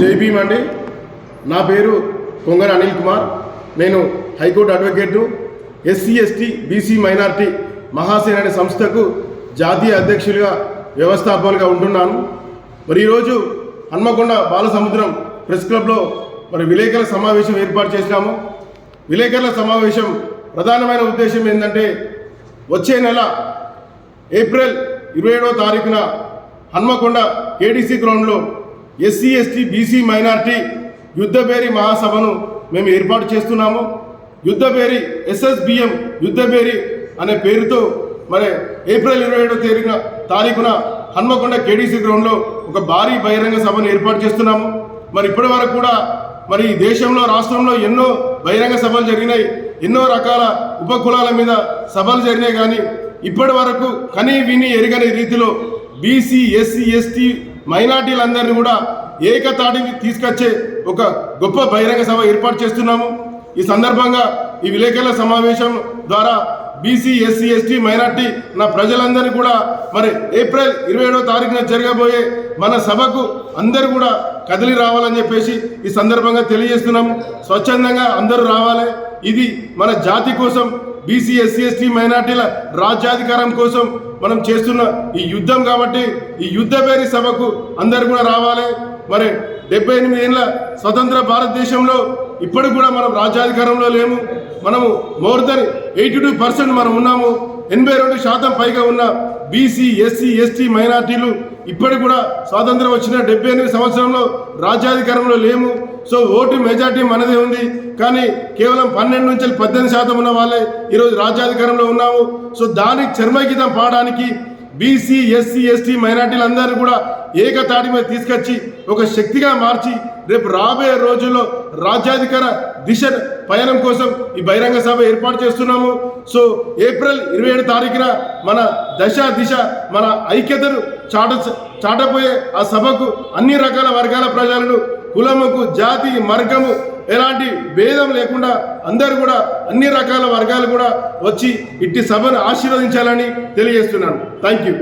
జై భీమ్ అండి నా పేరు కొంగర అనిల్ కుమార్. నేను high court advocate SC ST BC minority Mahasena అనే సంస్థకు జాతీయ అధ్యక్షులుగా వ్యవస్థాపకులుగా ఉంటున్నాను. మరి ఈరోజు హన్మకొండ బాలసముద్రం ప్రెస్ క్లబ్లో మరి విలేకరుల సమావేశం ఏర్పాటు చేసినాము. విలేకరుల సమావేశం ప్రధానమైన ఉద్దేశం ఏంటంటే వచ్చే నెల ఏప్రిల్ ఇరవై ఏడవ తారీఖున హన్మకొండ ఏడీసీ గ్రౌండ్లో ఎస్సీ ఎస్టీ బీసీ మైనార్టీ యుద్ధబేరి మహాసభను మేము ఏర్పాటు చేస్తున్నాము. యుద్ధబేరి ఎస్ఎస్బిఎం యుద్ధబేరి అనే పేరుతో మరి ఏప్రిల్ ఇరవై ఏడవ తేదీన తారీఖున హన్మకొండ కేడీసీ గ్రౌండ్లో ఒక భారీ బహిరంగ సభను ఏర్పాటు చేస్తున్నాము. మరి ఇప్పటి వరకు కూడా మరి ఈ దేశంలో రాష్ట్రంలో ఎన్నో బహిరంగ సభలు జరిగినాయి. ఎన్నో రకాల ఉపకులాల మీద సభలు జరిగినాయి కానీ ఇప్పటి వరకు కనీ విని ఎరగని రీతిలో బీసీ ఎస్సీ ఎస్టీ మైనార్టీలందరినీ కూడా ఏకతాటికి తీసుకొచ్చే ఒక గొప్ప బహిరంగ సభ ఏర్పాటు చేస్తున్నాము. ఈ సందర్భంగా ఈ విలేకరుల సమావేశం ద్వారా బీసీ ఎస్సీ ఎస్టీ మైనార్టీ నా ప్రజలందరినీ కూడా మరి ఏప్రిల్ ఇరవై ఏడవ తారీఖున జరగబోయే మన సభకు అందరూ కూడా కదిలి రావాలని చెప్పేసి ఈ సందర్భంగా తెలియజేస్తున్నాం స్వచ్ఛందంగా అందరూ రావాలి. ఇది మన జాతి కోసం బీసీ ఎస్సీ ఎస్టీ మైనార్టీల రాజ్యాధికారం కోసం మనం చేస్తున్న ఈ యుద్ధం కాబట్టి ఈ యుద్ధ పేరి సభకు అందరు కూడా రావాలి. మరి డెబ్బై ఎనిమిది ఏళ్ళ స్వతంత్ర భారతదేశంలో ఇప్పటికి కూడా మనం రాజ్యాధికారంలో లేము. మనము more than eighty two percent మనం ఉన్నాము. ఎనభై రెండు శాతం పైగా ఉన్న బీసీ ఎస్సీ ఎస్టీ మైనార్టీలు ఇప్పటికి కూడా స్వాతంత్రం వచ్చిన డెబ్బై ఎనిమిది సంవత్సరంలో రాజ్యాధికారంలో లేము. సో ఓటు మెజార్టీ మనదే ఉంది. కానీ కేవలం పన్నెండు నుంచి పద్దెనిమిది శాతం ఉన్న వాళ్ళే ఈరోజు రాజ్యాధికారంలో ఉన్నాము. సో దానికి చర్మగీతం పాడడానికి బీసీ ఎస్సీ ఎస్టీ మైనార్టీలందరినీ కూడా ఏకతాటి మీద తీసుకొచ్చి ఒక శక్తిగా మార్చి రేపు రాబోయే రోజుల్లో రాజ్యాధికార దిశ పయనం కోసం ఈ బహిరంగ సభ ఏర్పాటు చేస్తున్నాము. సో ఏప్రిల్ ఇరవై ఏడు తారీఖున మన దశ దిశ మన ఐక్యతను చాట చాటపోయే ఆ సభకు అన్ని రకాల వర్గాల ప్రజలను కులముకు జాతి మార్గము ఎలాంటి భేదం లేకుండా అందరూ కూడా అన్ని రకాల వర్గాలు కూడా వచ్చి ఇట్టి సభను ఆశీర్వదించాలని తెలియజేస్తున్నాను. Thank you